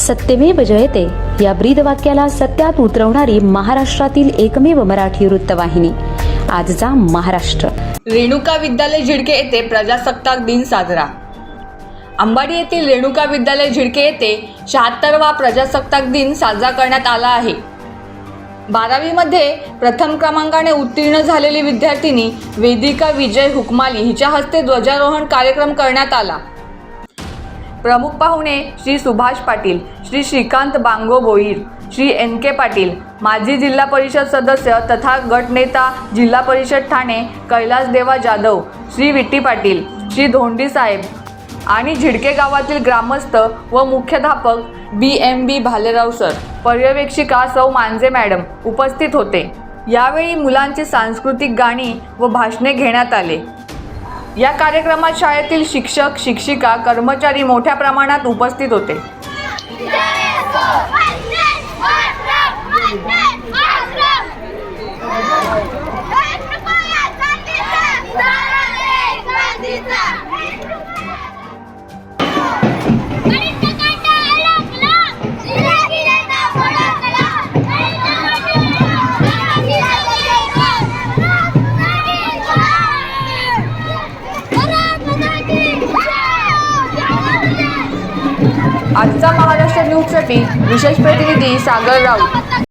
सत्यमेव जयते. या ब्रीद वाक्याला सत्यात उतरवणारी महाराष्ट्रातील एकमेव मराठी वृत्तवाहिनी. आजचा महाराष्ट्र. रेणुका विद्यालय झिडके येथे प्रजासत्ताक दिन साजरा. अंबाडी येथील रेणुका विद्यालय झिडके येथे शहात्तरवा प्रजासत्ताक दिन साजरा करण्यात आला आहे. बारावीमध्ये प्रथम क्रमांकाने उत्तीर्ण झालेली विद्यार्थिनी वेदिका विजय हुकमाली हिच्या हस्ते ध्वजारोहण कार्यक्रम करण्यात आला. प्रमुख पाहुणे श्री सुभाष पाटील श्री श्रीकांत बांगो बोईर श्री एन के पाटील माजी जिल्हा परिषद सदस्य तथा गटनेता जिल्हा परिषद ठाणे कैलास देवा जाधव श्री विट्टी पाटील श्री धोंडी साहेब आणि झिडके गावातील ग्रामस्थ व मुख्याध्यापक B M B Bhalerao sir पर्यवेक्षिका सौ मांजे मॅडम उपस्थित होते. यावेळी मुलांची सांस्कृतिक गाणी व भाषणे घेण्यात आले. या कार्यक्रमात शाळेतील शिक्षक शिक्षिका कर्मचारी मोठ्या प्रमाणात उपस्थित होते. आजचा महाराष्ट्र न्यूजसाठी विशेष प्रतिनिधी सागर राऊत.